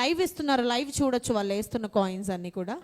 Live ఇస్తున్నారు live చూడొచ్చు వాళ్ళు వేస్తున్న కాయిన్స్ అన్ని కూడా.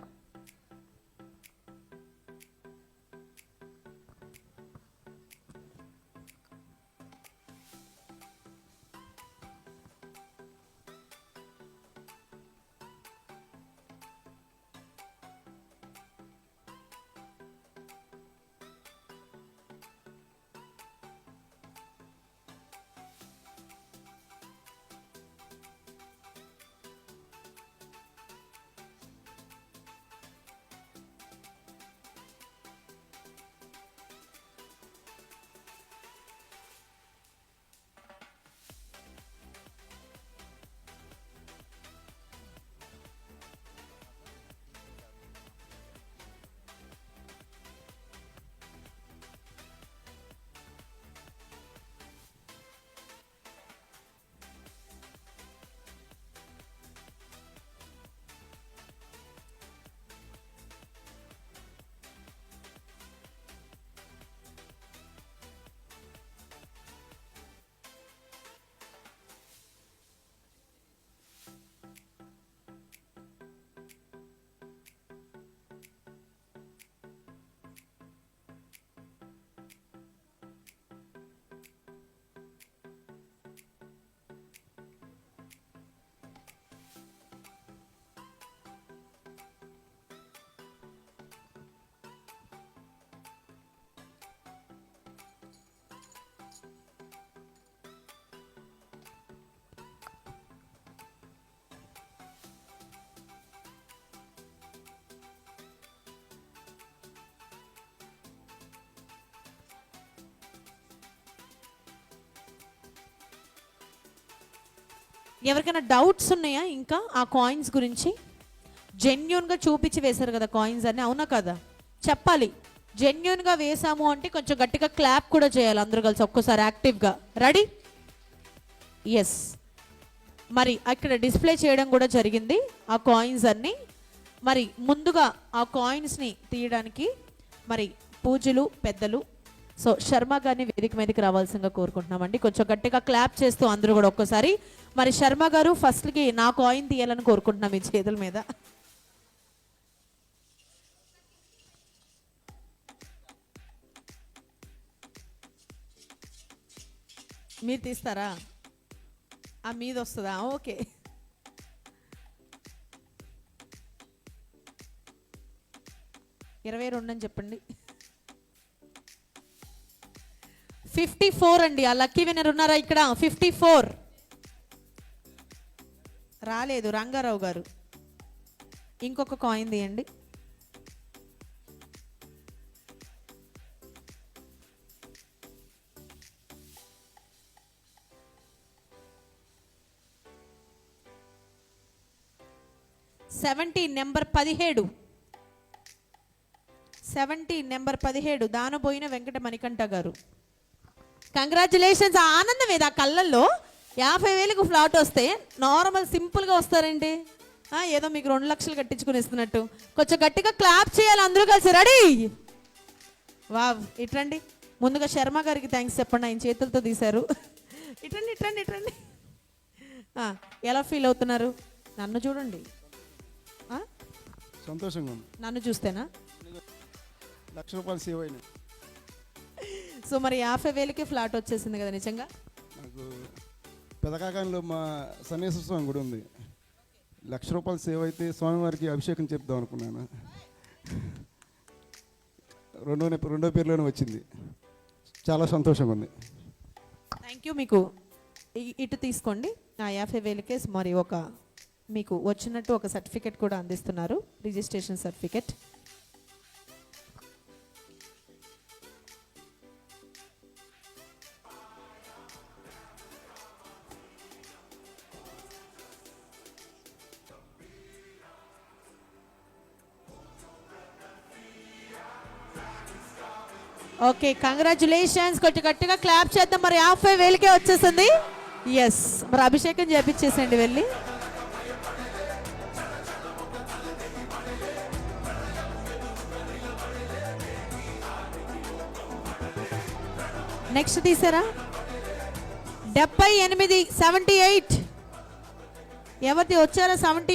ఎవరికైనా డౌట్స్ ఉన్నాయా ఇంకా ఆ కాయిన్స్ గురించి? జెన్యున్గా చూపించి వేశారు కదా కాయిన్స్ అని అవునా కదా? చెప్పాలి. జెన్యున్గా వేసాము అంటే కొంచెం గట్టిగా క్లాప్ కూడా చేయాలి అందరూ కలిసి ఒక్కసారి యాక్టివ్గా రెడీ ఎస్ మరి అక్కడ డిస్ప్లే చేయడం కూడా జరిగింది ఆ కాయిన్స్ అన్ని. మరి ముందుగా ఆ కాయిన్స్ని తీయడానికి మరి పూజలు పెద్దలు సో శర్మ గారిని వేదిక మీదకి రావాల్సిందిగా కోరుకుంటున్నామండి. కొంచెం గట్టిగా క్లాప్ చేస్తూ అందరూ కూడా ఒక్కసారి. మరి శర్మ గారు ఫస్ట్కి నా కాయిన్ తీయాలని కోరుకుంటున్నాం మీ చేతుల మీద. మీరు తీస్తారా? ఆ మీద వస్తుందా ఓకే. ఇరవై రెండు అని చెప్పండి. ఫిఫ్టీ ఫోర్ అండి. ఆ లక్కీ విన్నర్ ఉన్నారా ఇక్కడ? Fifty four. రాలేదు రంగారావు గారు. ఇంకొక కాయిన్ తీయండి. సెవెంటీ నెంబర్ పదిహేడు. సెవెంటీ నెంబర్ పదిహేడు దానబోయిన వెంకట మణికంఠ గారు. కంగ్రాచులేషన్స్ ఆనందం ఏది? ఆ కళ్ళల్లో యాభై వేలకు ఫ్లాట్ వస్తే నార్మల్ సింపుల్గా వస్తారండి ఏదో మీకు రెండు లక్షలు కట్టించుకుని ఇస్తున్నట్టు కొంచెం గట్టిగా క్లాప్ చేయాలి అందరూ కలిసి. రెడీ వావ్ ఇట్రండి. ముందుగా శర్మ గారికి థ్యాంక్స్ చెప్పండి. ఆయన చేతులతో తీశారు. ఇట్రండి ఇట్రండి ఇట్రండి. ఎలా ఫీల్ అవుతున్నారు? నన్ను చూడండి. సంతోషంగా నన్ను చూస్తేనా? లక్ష రూపాయలు సేవ్ అయినాయి. సో మరి యాభై వేలకి ఫ్లాట్ వచ్చేసింది కదా నిజంగా? నాకు పెదకాకంలో మా సన్నేశ్వర స్వామి గుడి ఉంది. లక్ష రూపాయలు సేవ్ అయితే స్వామివారికి అభిషేకం చెప్దాం అనుకున్నాను. రెండో రెండో పేరులోనే వచ్చింది. చాలా సంతోషంగా ఉంది థ్యాంక్ యూ మీకు ఇటు తీసుకోండి. ఆ యాభై వేలకే మరి ఒక మీకు వచ్చినట్టు ఒక సర్టిఫికెట్ కూడా అందిస్తున్నారు. Registration certificate. ఓకే కంగ్రాచులేషన్స్ కొట్టి గట్టిగా క్లాప్ చేద్దాం. మరి యాభై వేలకే వచ్చేసింది. ఎస్ మరి అభిషేకం చేపించేసండి వెళ్ళి. నెక్స్ట్ తీసారా? డెబ్బై ఎనిమిది సెవెంటీ ఎయిట్ ఎవరిది? వచ్చారా సెవెంటీ